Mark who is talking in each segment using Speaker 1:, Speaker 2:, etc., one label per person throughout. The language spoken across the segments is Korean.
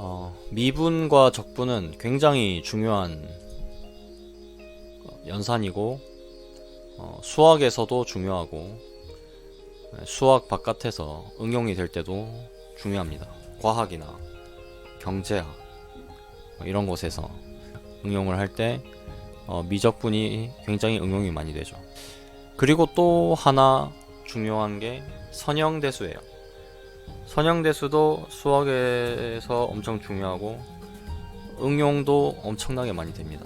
Speaker 1: 어, 미분과 적분은 굉장히 중요한 어, 연산이고 어, 수학에서도 중요하고 네, 수학 바깥에서 응용이 될 때도 중요합니다. 과학이나 경제학 뭐 이런 곳에서 응용을 할때 어, 미적분이 굉장히 응용이 많이 되죠. 그리고 또 하나 중요한 게 선형대수예요. 선형대수도 수학에서 엄청 중요하고 응용도 엄청나게 많이 됩니다.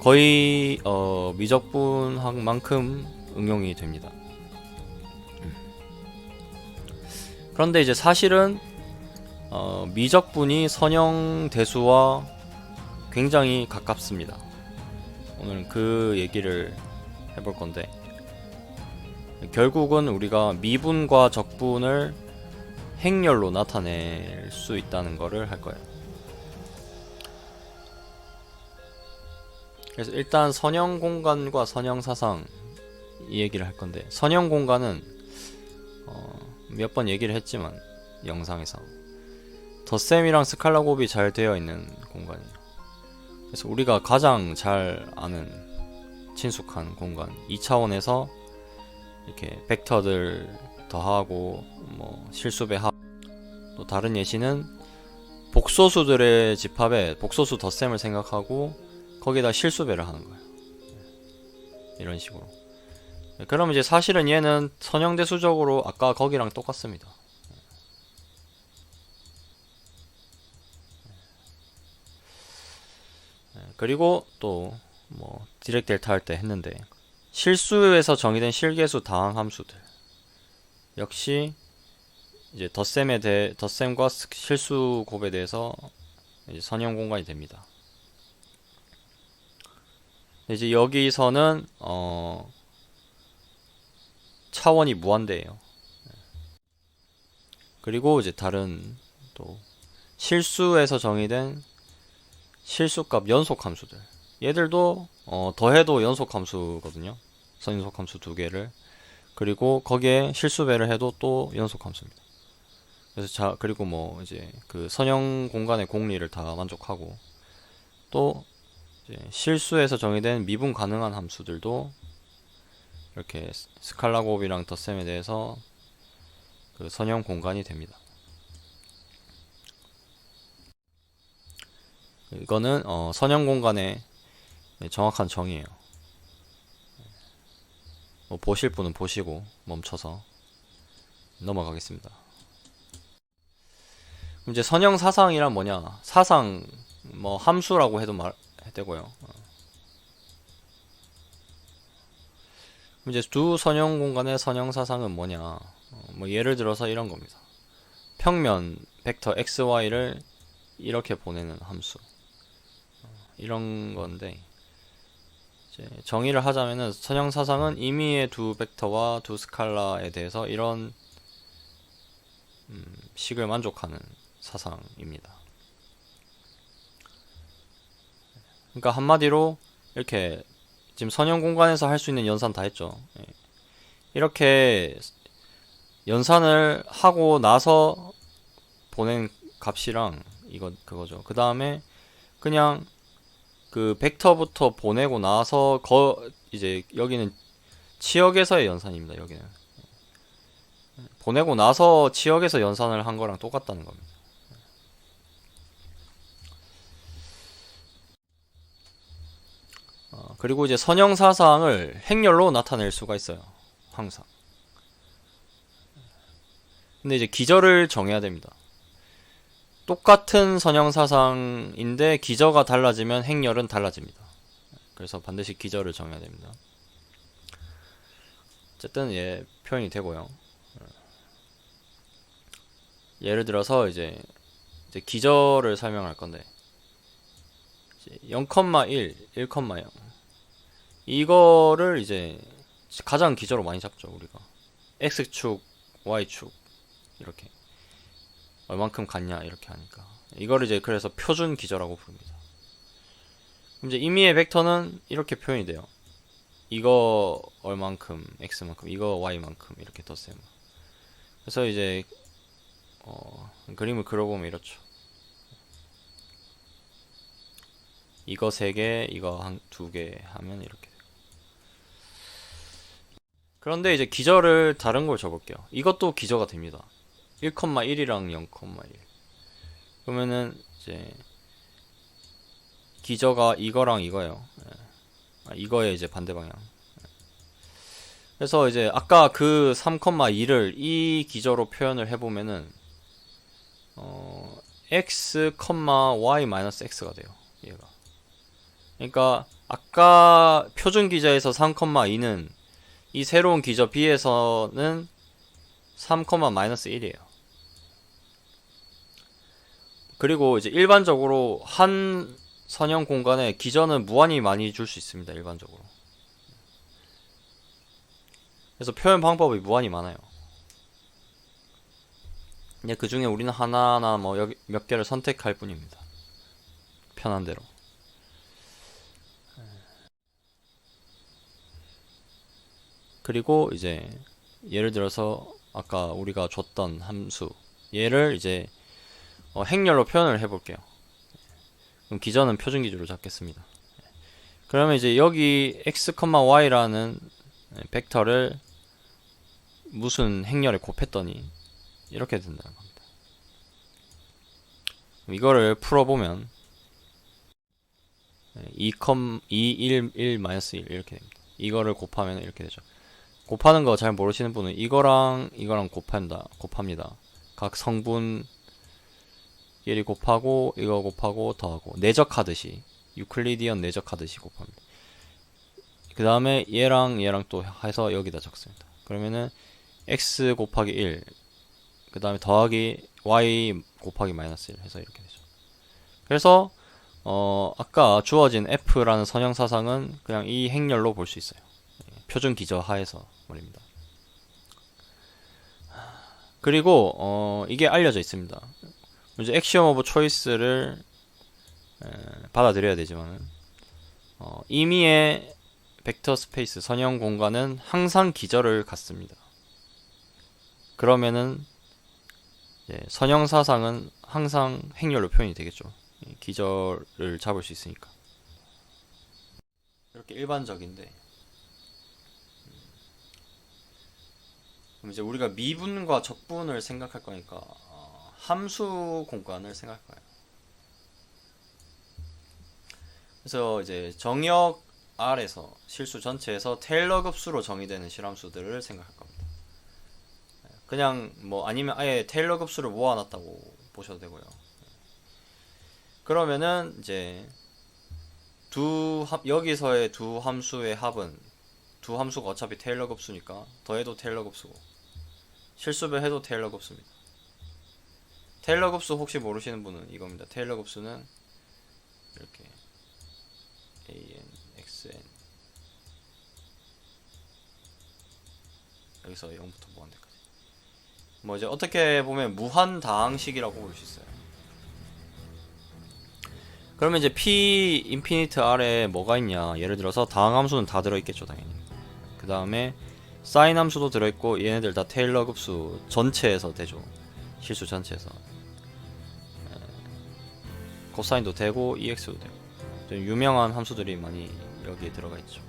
Speaker 1: 거의 어, 미적분학만큼 응용이 됩니다. 음. 그런데 이제 사실은 어, 미적분이 선형대수와 굉장히 가깝습니다. 오늘 그 얘기를 해볼 건데 결국은 우리가 미분과 적분을 행렬로 나타낼 수 있다는 거를 할 거예요. 그래서 일단 선형 공간과 선형 사상 이 얘기를 할 건데 선형 공간은 어, 몇 번 얘기를 했지만 영상에서 덧셈이랑 스칼라 곱이 잘 되어 있는 공간이에요. 그래서 우리가 가장 잘 아는 친숙한 공간 2차원에서 이렇게 벡터들 더하고 뭐 실수배 합 또 다른 예시는 복소수들의 집합에 복소수 덧셈을 생각하고 거기다 실수배를 하는 거예요. 이런 식으로. 그럼 이제 사실은 얘는 선형대 수적으로 아까 거기랑 똑같습니다. 그리고 또 뭐 디렉 델타 할 때 했는데 실수에서 정의된 실계수 다항 함수들 역시 이제 덧셈에 대해 덧셈과 스- 실수 곱에 대해서 선형 공간이 됩니다. 이제 여기서는 어 차원이 무한대예요. 그리고 이제 다른 또 실수에서 정의된 실수값 연속 함수들 얘들도 어 더해도 연속 함수거든요. 선연속 함수 두 개를 그리고 거기에 실수배를 해도 또 연속 함수입니다. 그래서 자 그리고 뭐 이제 그 선형 공간의 공리를 다 만족하고 또 이제 실수에서 정의된 미분 가능한 함수들도 이렇게 스- 스칼라 곱이랑 덧셈에 대해서 그 선형 공간이 됩니다. 이거는 어 선형 공간의 정확한 정의예요. 뭐 보실 분은 보시고 멈춰서 넘어가겠습니다. 이제 선형 사상이란 뭐냐? 사상 뭐 함수라고 해도 말 되고요. 이제 두 선형 공간의 선형 사상은 뭐냐? 어, 뭐 예를 들어서 이런 겁니다. 평면 벡터 x, y를 이렇게 보내는 함수. 어, 이런 건데 정의를 하자면은 선형 사상은 임의의 두 벡터와 두 스칼라에 대해서 이런 음, 식을 만족하는 사상입니다. 그러니까 한마디로 이렇게 지금 선형 공간에서 할 수 있는 연산 다 했죠. 예. 이렇게 연산을 하고 나서 보낸 값이랑 이거 그거죠. 그 다음에 그냥 그 벡터부터 보내고 나서 거 이제 여기는 치역에서의 연산입니다. 여기는 보내고 나서 치역에서 연산을 한 거랑 똑같다는 겁니다. 어, 그리고 이제 선형 사상을 행렬로 나타낼 수가 있어요. 항상. 근데 이제 기저를 정해야 됩니다. 똑같은 선형 사상인데 기저가 달라지면 행렬은 달라집니다. 그래서 반드시 기저를 정해야 됩니다. 어쨌든 예 표현이 되고요. 예를 들어서 이제 이제 기저를 설명할 건데 0,1, 1,0 이거를 이제 가장 기저로 많이 잡죠 우리가 x축, y축 이렇게 얼만큼 갔냐 이렇게 하니까 이거를 이제 그래서 표준 기저라고 부릅니다. 이제 임의의 벡터는 이렇게 표현이 돼요. 이거 얼만큼 x만큼 이거 y만큼 이렇게 덧셈. 그래서 이제 어, 그림을 그려보면 이렇죠. 이거 3개 이거 한 두 개 하면 이렇게 돼요. 그런데 이제 기저를 다른 걸 줘볼게요 이것도 기저가 됩니다 1,1이랑 0,1 그러면은 이제 기저가 이거랑 이거예요 예. 아, 이거에 이제 반대 방향 그래서 이제 아까 그 3,2를 이 기저로 표현을 해보면은 어, x, y-x가 돼요. 얘가. 그러니까 아까 표준 기저에서 3,2는 이 새로운 기저 b에서는 3,-1이에요. 그리고 이제 일반적으로 한 선형 공간에 기저는 무한히 많이 줄 수 있습니다. 일반적으로. 그래서 표현 방법이 무한히 많아요. 근데 그 중에 우리는 하나나 뭐 몇 개를 선택할 뿐입니다. 편한 대로. 그리고 이제 예를 들어서 아까 우리가 줬던 함수 얘를 이제 어, 행렬로 표현을 해볼게요. 그럼 기저는 표준 기준으로 잡겠습니다. 그러면 이제 여기 x, y라는 벡터를 무슨 행렬에 곱했더니 이렇게 된다는 겁니다. 이거를 풀어보면 2, 2 1, 1, 마이너스 1 이렇게 됩니다. 이거를 곱하면 이렇게 되죠. 곱하는 거 잘 모르시는 분은 이거랑 이거랑 곱한다, 곱합니다. 각 성분 끼리 곱하고 이거 곱하고 더하고 내적하듯이 유클리디언 내적하듯이 곱합니다. 그 다음에 얘랑 얘랑 또 해서 여기다 적습니다. 그러면은 x 곱하기 1, 그 다음에 더하기 y 곱하기 마이너스 1 해서 이렇게 되죠. 그래서 어 아까 주어진 f라는 선형 사상은 그냥 이 행렬로 볼 수 있어요. 예, 표준 기저 하에서 말입니다. 그리고 어 이게 알려져 있습니다. 이제 액시엄 오브 초이스를 받아들여야 되지만은 어, 임의의 벡터 스페이스 선형 공간은 항상 기저를 갖습니다. 그러면은 예, 선형 사상은 항상 행렬로 표현이 되겠죠. 예, 기저를 잡을 수 있으니까. 이렇게 일반적인데. 그럼 이제 우리가 미분과 적분을 생각할 거니까 어, 함수 공간을 생각할 거예요. 그래서 이제 정역 R에서 실수 전체에서 테일러 급수로 정의되는 실함수들을 생각할 겁니다. 그냥 뭐 아니면 아예 테일러 급수를 모아놨다고 보셔도 되고요. 그러면은 이제 두 합, 여기서의 두 함수의 합은 두 함수가 어차피 테일러 급수니까 더해도 테일러 급수고 실수배 해도 테일러 급수입니다. 테일러 급수 혹시 모르시는 분은 이겁니다. 테일러 급수는 이렇게 an, xn 여기서 0부터 무한대까지 뭐 이제 어떻게 보면 무한 다항식이라고 볼 수 있어요. 그러면 이제 p 인피니트 R에 뭐가 있냐? 예를 들어서 다항 함수는 다 들어있겠죠, 당연히. 그 다음에 사인 함수도 들어있고 얘네들 다 테일러 급수 전체에서 되죠. 실수 전체에서. 에, 코사인도 되고 ex도 되고. 좀 유명한 함수들이 많이 여기에 들어가 있죠.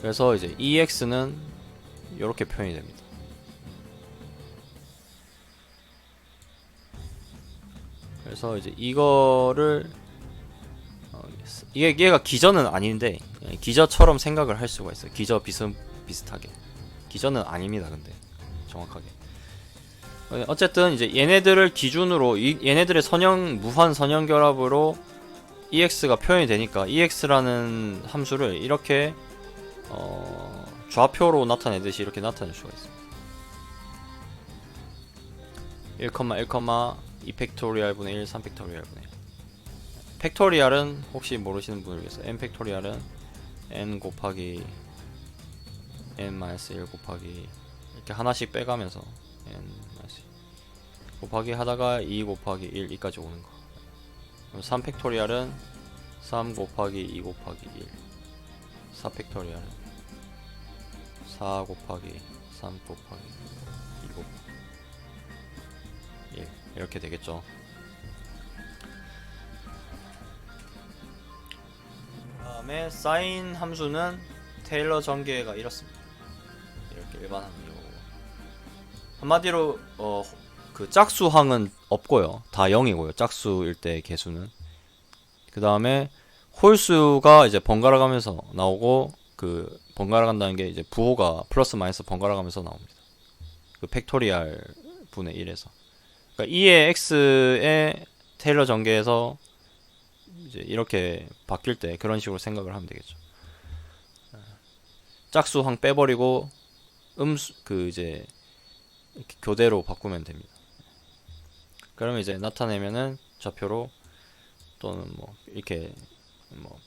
Speaker 1: 그래서 이제 ex는 이렇게 표현이 됩니다. 그래서 이제 이거를 어, 이게 얘가 기저는 아닌데 예, 기저처럼 생각을 할 수가 있어요. 기저 비슷 비슷하게 기저는 아닙니다. 근데 정확하게 어, 어쨌든 이제 얘네들을 기준으로 이, 얘네들의 선형 무한 선형 결합으로 ex가 표현이 되니까 ex라는 함수를 이렇게 어, 좌표로 나타내듯이 이렇게 나타낼 수가 있습니다. 1, 1, 2 팩토리얼 분의 1, 3 팩토리얼 분의 1 팩토리얼은 혹시 모르시는 분을 위해서 n 팩토리얼은 n 곱하기 n-1 곱하기 이렇게 하나씩 빼가면서 n 곱하기 하다가 2 곱하기 1 2까지 오는 거. 그럼 3 팩토리얼은 3 곱하기 2 곱하기 1 4 팩토리얼은 4 곱하기 3 곱하기 2 곱하기 이렇게 되겠죠. 다음에 사인 함수는 테일러 전개가 이렇습니다. 이렇게 일반 함수. 한마디로 어 그 짝수항은 없고요. 다 0이고요. 짝수일 때 개수는. 그 다음에 홀수가 이제 번갈아 가면서 나오고 그 번갈아 간다는 게 이제 부호가 플러스 마이너스 번갈아 가면서 나옵니다. 그 팩토리얼 분의 1에서. 그러니까 2의 x의 테일러 전개에서 이제 이렇게 바뀔 때 그런 식으로 생각을 하면 되겠죠. 짝수 항 빼버리고 음수 그 이제 교대로 바꾸면 됩니다. 그러면 이제 나타내면은 좌표로 또는 뭐 이렇게 뭐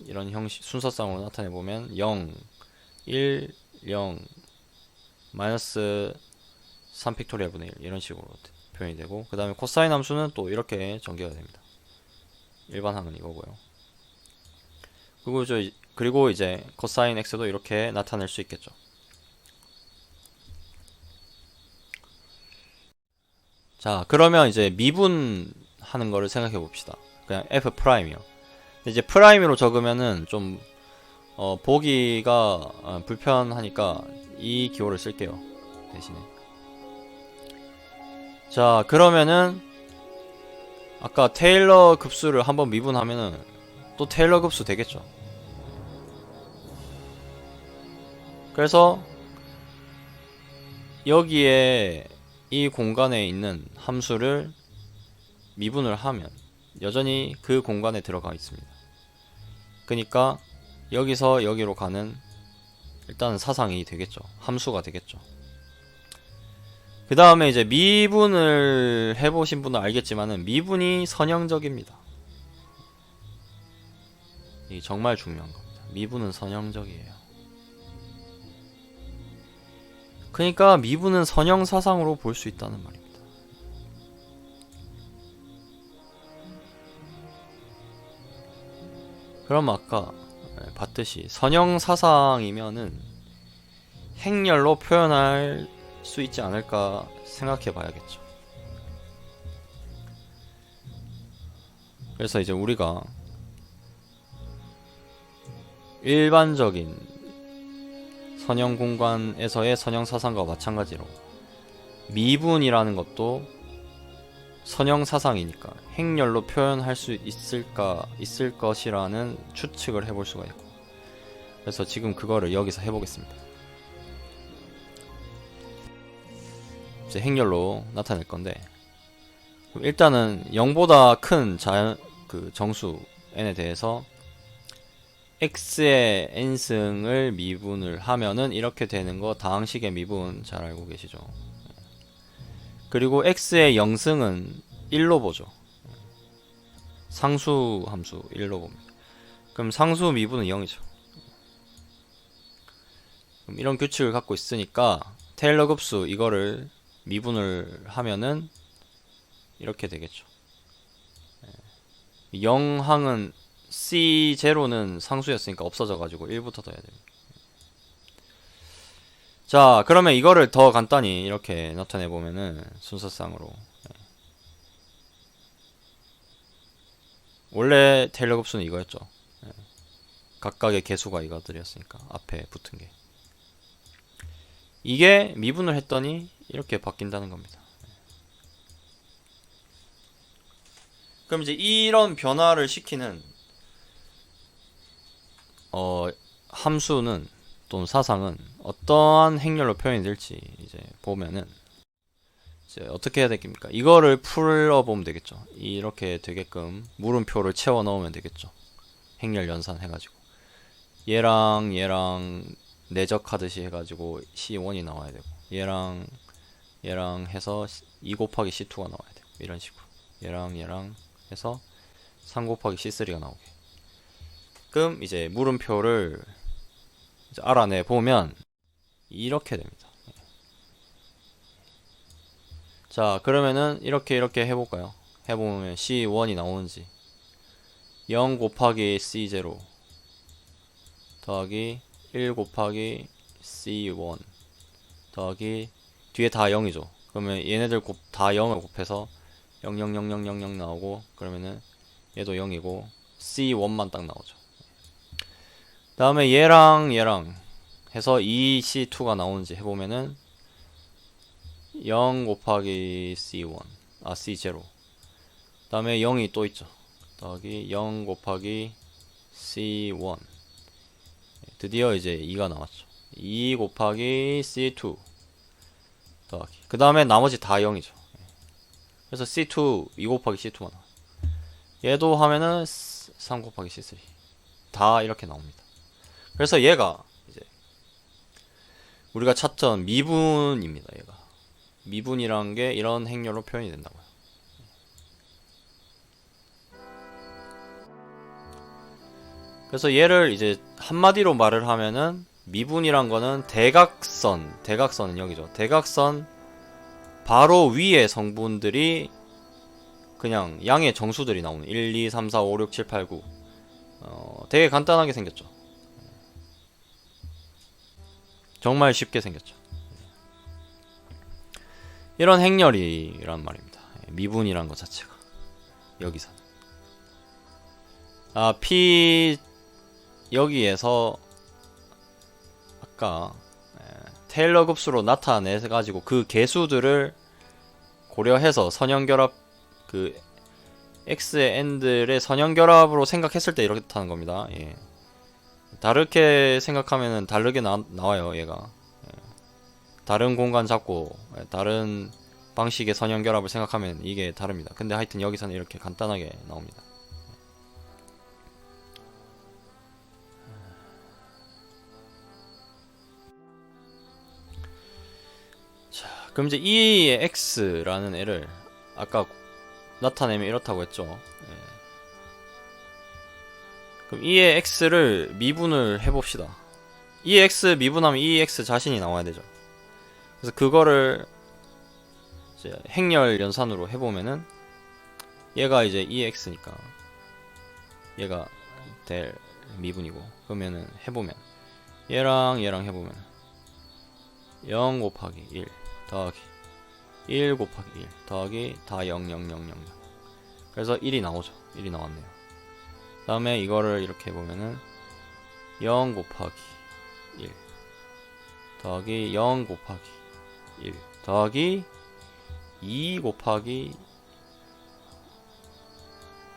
Speaker 1: 이런 형식 순서상으로 나타내 보면 0, 1, 0, 마이너스 3 픽토리얼 분의 1 이런 식으로 표현이 되고 그 다음에 코사인 함수는 또 이렇게 전개가 됩니다. 일반 항은 이거고요. 그리고 저 그리고 이제 코사인 x도 이렇게 나타낼 수 있겠죠. 자, 그러면 이제 미분하는 거를 생각해 봅시다. 그냥 f 프라임이요. 이제 프라임으로 적으면은 좀 어, 보기가 어, 불편하니까 이 기호를 쓸게요. 대신에. 자, 그러면은 아까 테일러 급수를 한번 미분하면은 또 테일러 급수 되겠죠. 그래서 여기에 이 공간에 있는 함수를 미분을 하면 여전히 그 공간에 들어가 있습니다. 그러니까 여기서 여기로 가는 일단 사상이 되겠죠. 함수가 되겠죠. 그 다음에 이제 미분을 해보신 분은 알겠지만은 미분이 선형적입니다. 이 정말 중요한 겁니다. 미분은 선형적이에요. 그러니까 미분은 선형 사상으로 볼 수 있다는 말입니다. 그럼 아까 봤듯이 선형 사상이면은 행렬로 표현할 수 있지 않을까 생각해 봐야겠죠. 그래서 이제 우리가 일반적인 선형 공간에서의 선형 사상과 마찬가지로 미분이라는 것도 선형 사상이니까 행렬로 표현할 수 있을까 있을 것이라는 추측을 해볼 수가 있고 그래서 지금 그거를 여기서 해보겠습니다. 이제 행렬로 나타낼 건데 일단은 0보다 큰 자연 그 정수 n에 대해서 x의 n승을 미분을 하면은 이렇게 되는 거 다항식의 미분 잘 알고 계시죠? 그리고 x의 0승은 1로 보죠. 상수 함수 1로 봅니다. 그럼 상수 미분은 0이죠. 그럼 이런 규칙을 갖고 있으니까 테일러 급수 이거를 미분을 하면은 이렇게 되겠죠. 0항은 C0는 상수였으니까 없어져가지고 1부터 더해야 됩니다. 자, 그러면 이거를 더 간단히 이렇게 나타내 보면은 순서상으로 네. 원래 테일러 급수는 이거였죠. 네. 각각의 개수가 이거들이었으니까 앞에 붙은 게 이게 미분을 했더니 이렇게 바뀐다는 겁니다. 네. 그럼 이제 이런 변화를 시키는 어, 함수는 또는 사상은 어떠한 행렬로 표현이 될지 이제 보면은 이제 어떻게 해야 되겠습니까? 이거를 풀어 보면 되겠죠. 이렇게 되게끔 물음표를 채워 넣으면 되겠죠. 행렬 연산 해가지고 얘랑 얘랑 내적하듯이 해가지고 C1이 나와야 되고 얘랑 얘랑 해서 2 곱하기 C2가 나와야 되고 이런 식으로 얘랑 얘랑 해서 3 곱하기 C3가 나오게 그럼 이제 물음표를 이제 알아내 보면 이렇게 됩니다. 자 그러면은 이렇게 이렇게 해볼까요? 해보면 C1이 나오는지 0 곱하기 C0 더하기 1 곱하기 C1 더하기 뒤에 다 0이죠. 그러면 얘네들 곱, 다 0을 곱해서 00000 나오고 그러면은 얘도 0이고 C1만 딱 나오죠. 다음에 얘랑 얘랑 해서 2 C2가 나오는지 해보면은 0 곱하기 C1 아 C0 다음에 0이 또 있죠. 더하기 0 곱하기 C1 드디어 이제 2가 나왔죠. 2 곱하기 C2 더하기 그 다음에 나머지 다 0이죠. 그래서 C2 2 곱하기 C2만 나와. 얘도 하면은 3 곱하기 C3 다 이렇게 나옵니다. 그래서 얘가 이제 우리가 찾던 미분입니다. 얘가 미분이란 게 이런 행렬로 표현이 된다고요. 그래서 얘를 이제 한마디로 말을 하면은 미분이란 거는 대각선, 대각선은 여기죠. 대각선 바로 위에 성분들이 그냥 양의 정수들이 나오는 1, 2, 3, 4, 5, 6, 7, 8, 9 어, 되게 간단하게 생겼죠. 정말 쉽게 생겼죠. 이런 행렬이란 말입니다. 미분이란 것 자체가 여기서 아 P 여기에서 아까 에, 테일러 급수로 나타내 가지고 그 개수들을 고려해서 선형 결합 그 x의 n들의 선형 결합으로 생각했을 때 이렇다는 겁니다. 예. 다르게 생각하면은 다르게 나, 나와요 얘가 예. 다른 공간 잡고 예, 다른 방식의 선형 결합을 생각하면 이게 다릅니다. 근데 하여튼 여기서는 이렇게 간단하게 나옵니다. 그럼 이제 이 x라는 애를 아까 나타내면 이렇다고 했죠. 예. 그럼 이의 x를 미분을 해봅시다. 이 x 미분하면 이 x 자신이 나와야 되죠. 그래서 그거를 이제 행렬 연산으로 해보면은 얘가 이제 이 x니까 얘가 될 미분이고 그러면은 해보면 얘랑 얘랑 해보면 0 곱하기 1 더하기 1 곱하기 1 더하기 다 0 0 0 0 0 그래서 1이 나오죠. 1이 나왔네요. 다음에 이거를 이렇게 해보면은 0 곱하기 1 더하기 0 곱하기 1 더하기 2 곱하기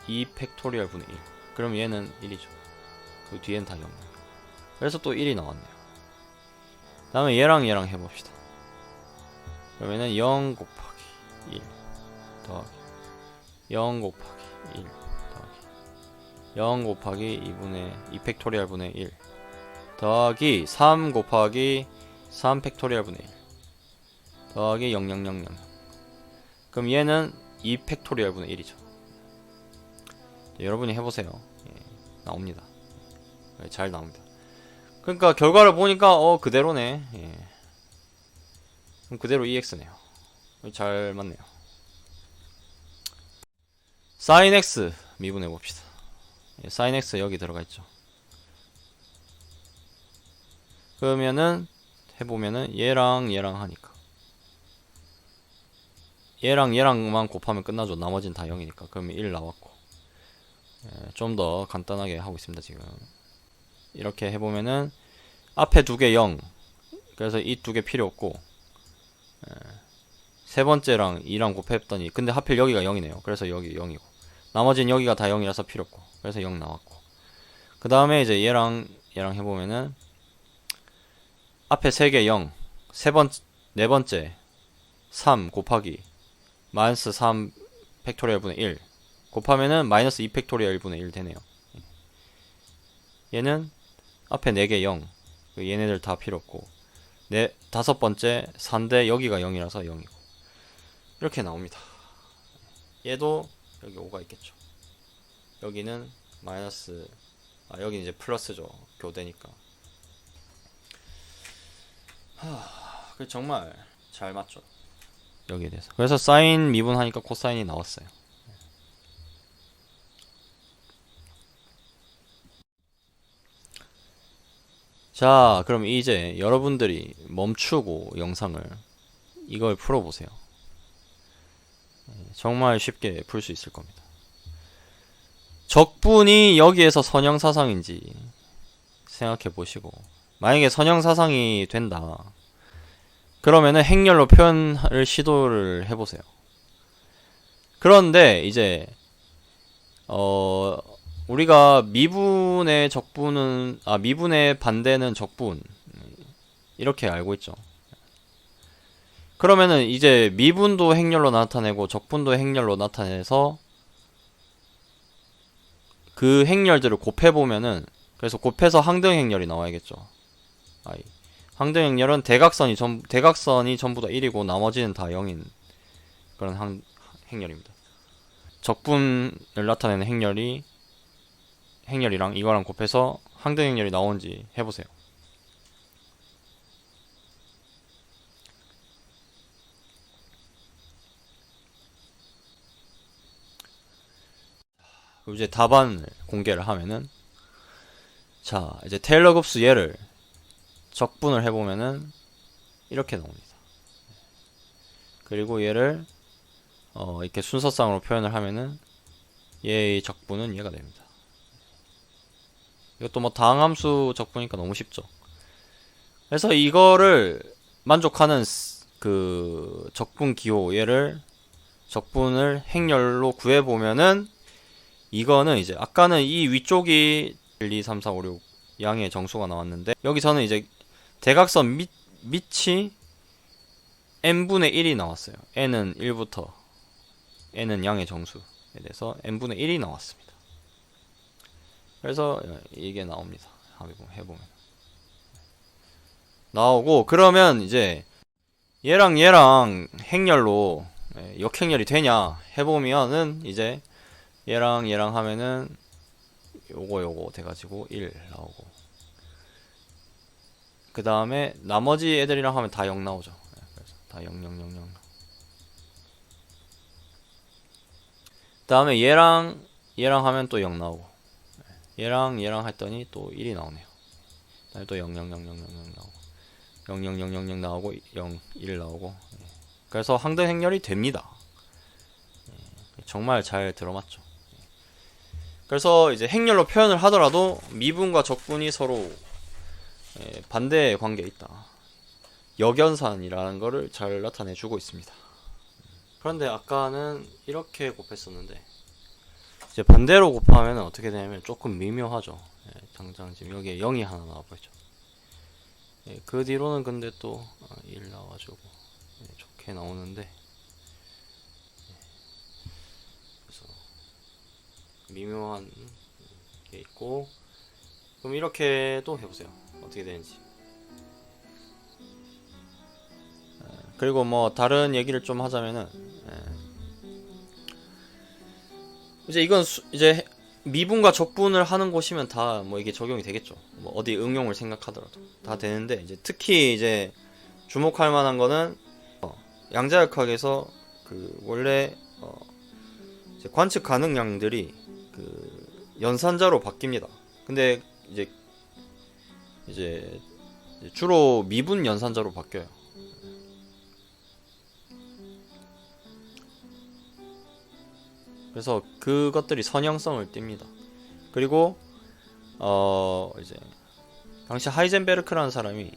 Speaker 1: 2 팩토리얼 분의 1 그럼 얘는 1이죠. 그 뒤엔 다 0 그래서 또 1이 나왔네요. 다음에 얘랑 얘랑 해봅시다 그러면은 0 곱하기 1 더하기 0 곱하기 1 더하기 0 곱하기 2분의 2 팩토리얼 분의 1 더하기 3 곱하기 3 팩토리얼 분의 1 더하기 0000 그럼 얘는 2 팩토리얼 분의 1이죠. 여러분이 해보세요. 예, 나옵니다. 예, 잘 나옵니다. 그러니까 결과를 보니까 어 그대로네. 예. 그럼 그대로 EX네요. 잘 맞네요. sin x 미분해 봅시다. 예, sin x 여기 들어가 있죠. 그러면은 해보면은 얘랑 얘랑 하니까 얘랑 얘랑만 곱하면 끝나죠. 나머지는 다 0이니까 그러면 1 나왔고 예, 좀더 간단하게 하고 있습니다 지금 이렇게 해보면은 앞에 두 개 0 그래서 이 두 개 필요 없고 세 번째랑 2랑 곱했더니 근데 하필 여기가 0이네요. 그래서 여기 0이고. 나머지는 여기가 다 0이라서 필요 없고. 그래서 0 나왔고. 그 다음에 이제 얘랑 얘랑 해보면은 앞에 세개 0, 세 번, 네 번째 3 곱하기 마이너스 3 팩토리얼 분의 1 곱하면은 마이너스 2 팩토리얼 분의 1 되네요. 얘는 앞에 4개 0, 얘네들 다 필요 없고 네, 다섯 번째 4인데 여기가 0이라서 0이고 이렇게 나옵니다. 얘도 여기 5가 있겠죠. 여기는 마이너스 아 여기 이제 플러스죠. 교대니까. 하, 그 정말 잘 맞죠. 여기에 대해서. 그래서 사인 미분하니까 코사인이 나왔어요. 자, 그럼 이제 여러분들이 멈추고 영상을 이걸 풀어보세요. 예, 정말 쉽게 풀 수 있을 겁니다. 적분이 여기에서 선형사상인지 생각해 보시고 만약에 선형사상이 된다. 그러면은 행렬로 표현을 시도를 해보세요. 그런데 이제 어 우리가 미분의 적분은 아 미분의 반대는 적분 이렇게 알고 있죠. 그러면은 이제 미분도 행렬로 나타내고 적분도 행렬로 나타내서 그 행렬들을 곱해 보면은 그래서 곱해서 항등 행렬이 나와야겠죠. 아이. 항등 행렬은 대각선이 전 대각선이 전부 다 1이고 나머지는 다 0인 그런 항, 행렬입니다. 적분을 나타내는 행렬이 행렬이랑 이거랑 곱해서 항등 행렬이 나오는지 해보세요. 이제 답안을 공개를 하면은 자 이제 테일러 급수 얘를 적분을 해보면은 이렇게 나옵니다. 그리고 얘를 어 이렇게 순서상으로 표현을 하면은 얘의 적분은 얘가 됩니다. 이것도 뭐 다항함수 적분이니까 너무 쉽죠. 그래서 이거를 만족하는 스- 그 적분 기호 얘를 적분을 행렬로 구해 보면은 이거는 이제 아까는 이 위쪽이 1, 2, 3, 4, 5, 6 양의 정수가 나왔는데 여기서는 이제 대각선 밑, 밑이 n분의 1이 나왔어요. n은 1부터 n은 양의 정수에 대해서 n분의 1이 나왔습니다. 그래서 이게 나옵니다. 해보면. 나오고 그러면 이제 얘랑 얘랑 행렬로 예, 역행렬이 되냐 해보면은 이제 얘랑 얘랑 하면은 요거 요거 돼가지고 1 나오고. 그 다음에 나머지 애들이랑 하면 다 0 나오죠. 예, 다0 0 0 0 다음에 얘랑 얘랑 하면 또 0 나오고. 예, 얘랑 얘랑 했더니 또 1이 나오네요. 또0 0 0 0 0 0 나오고 0 0 0 0 0 나오고 0 1 나오고. 예. 그래서 항등 행렬이 됩니다. 예, 정말 잘 들어맞죠. 그래서 이제 행렬로 표현을 하더라도 미분과 적분이 서로 예, 반대의 관계에 있다. 역연산이라는 거를 잘 나타내 주고 있습니다. 그런데 아까는 이렇게 곱했었는데 이제 반대로 곱하면 어떻게 되냐면 조금 미묘하죠. 예, 당장 지금 여기에 0이 하나 나와버리죠. 예, 그 뒤로는 근데 또 1 나와주고 예, 좋게 나오는데 미묘한 게 있고 그럼 이렇게 또 해보세요 어떻게 되는지 에, 그리고 뭐 다른 얘기를 좀 하자면은 에, 이제 이건 수- 이제 미분과 적분을 하는 곳이면 다 뭐 이게 적용이 되겠죠 뭐 어디 응용을 생각하더라도 다 되는데 이제 특히 이제 주목할 만한 거는 어, 양자역학에서 그 원래 어, 관측 가능량들이 그 연산자로 바뀝니다. 근데 이제 이제 주로 미분 연산자로 바뀌어요. 그래서 그것들이 선형성을 띱니다. 그리고 어 이제 당시 하이젠베르크라는 사람이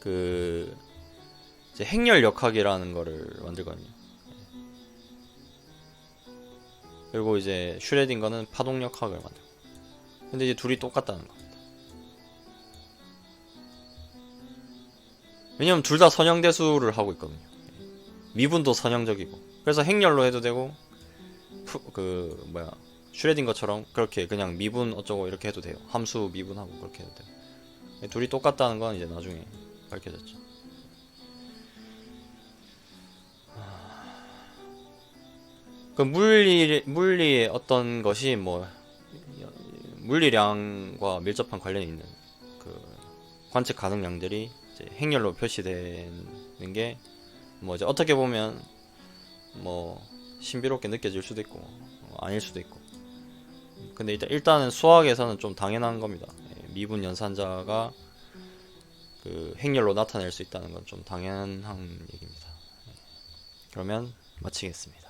Speaker 1: 그 이제 행렬 역학이라는 거를 만들거든요. 그리고 이제 슈레딩거는 파동력학을 만들고 근데 이제 둘이 똑같다는 겁니다 왜냐면 둘 다 선형대수를 하고 있거든요 미분도 선형적이고 그래서 행렬로 해도 되고 푸, 그 뭐야 슈레딩거처럼 그렇게 그냥 미분 어쩌고 이렇게 해도 돼요. 함수 미분하고 그렇게 해도 돼요. 둘이 똑같다는 건 이제 나중에 밝혀졌죠. 그 물리 물리의 어떤 것이 뭐 물리량과 밀접한 관련이 있는 그 관측 가능량들이 이제 행렬로 표시되는 게 뭐 이제 어떻게 보면 뭐 신비롭게 느껴질 수도 있고 어, 아닐 수도 있고 근데 일단 일단은 수학에서는 좀 당연한 겁니다. 예, 미분 연산자가 그 행렬로 나타낼 수 있다는 건 좀 당연한 얘기입니다. 예, 그러면 마치겠습니다.